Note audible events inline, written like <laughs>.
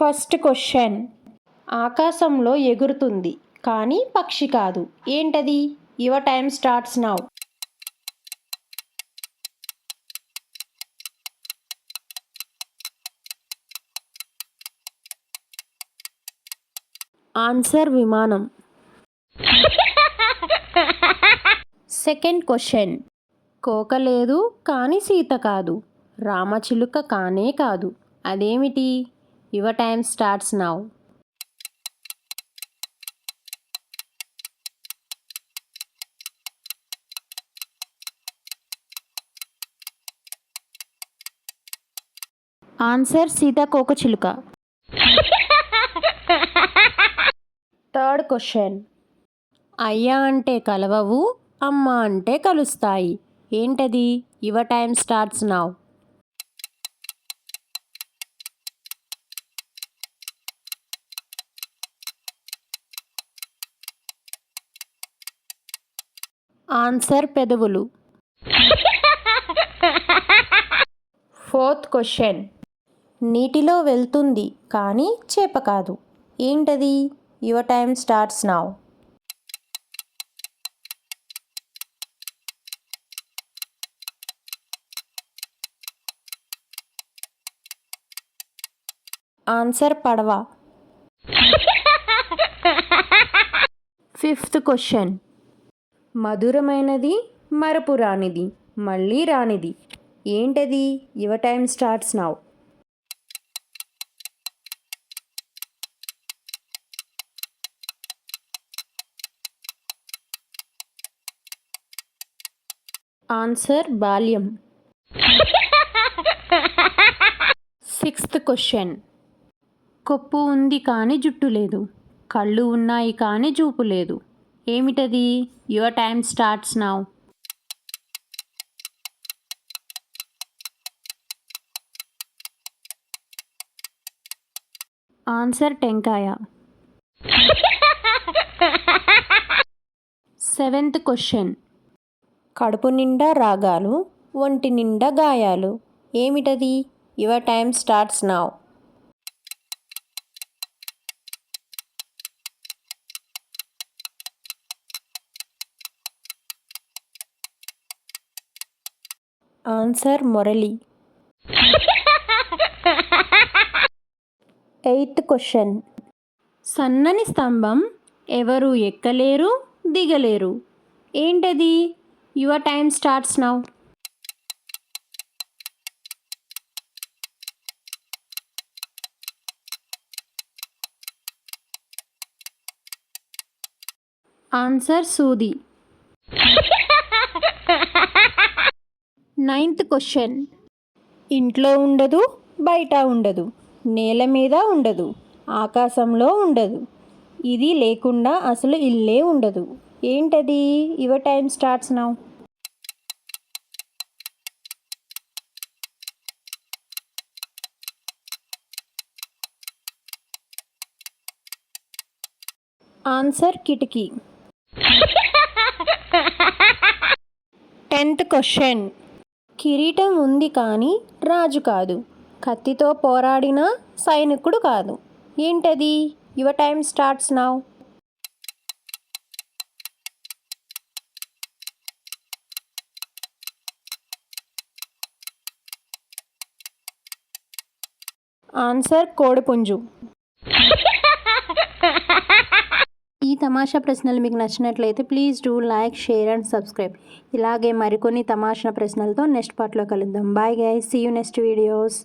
First question. ఆకాశంలో ఎగురుతుంది కానీ పక్షి కాదు. ఏంటది? Your time starts now. Answer విమానం. Second question. కోక లేదు కానీ సీత కాదు. రామచిలుక కానే కాదు. అదేమిటి? Your time starts now answer సీతాకోక చిలుక. థర్డ్ క్వశ్చన్ అయ్యా అంటే కలవవు అమ్మ అంటే కలుస్తాయి. ఏంటది? Your time starts now answer పెదవులు. Fourth question. నీటిలో వెళ్తుంది కానీ చేప కాదు. ఏంటది? Your time starts now. Answer పడవ. <laughs> Fifth question. మధురమైనది మరపు రానిది మళ్ళీ రానిది. ఏంటది? Your time starts now. Answer బాల్యం. Sixth question. కొప్పు ఉంది కానీ జుట్టు లేదు. కళ్ళు ఉన్నాయి కానీ చూపు లేదు. ఏమిటది? Your time starts now answer టెంకాయ. సెవెంత్ క్వశ్చన్ కడుపు నిండా రాగాలు ఒంటి నిండా గాయాలు. ఏమిటది? Your time starts now answer Murali. Eighth question. సన్నని స్తంభం ఎవరు ఎక్కలేరు దిగలేరు. ఏంటది? Your time starts now. Answer సూది. Ninth question. ఇంట్లో ఉండదు బయట ఉండదు నేల మీద ఉండదు ఆకాశంలో ఉండదు. ఇది లేకుండా అసలు ఇల్లే ఉండదు. ఏంటది? Your time starts now. Answer కిటికీ. <laughs> Tenth question. కిరీటం ఉంది కానీ రాజు కాదు. కత్తితో పోరాడిన సైనికుడు కాదు. ఏంటది? యువ టైం స్టార్ట్స్ నౌ. ఆన్సర్ కోడిపుంజు. తమాషా ప్రశ్నలు మీకు నచ్చినట్లయితే please do like share and subscribe ఇలాగే మరికొన్ని తమాషా ప్రశ్నలతో నెక్స్ట్ పార్ట్లో కలుద్దాం. Bye guys see you next videos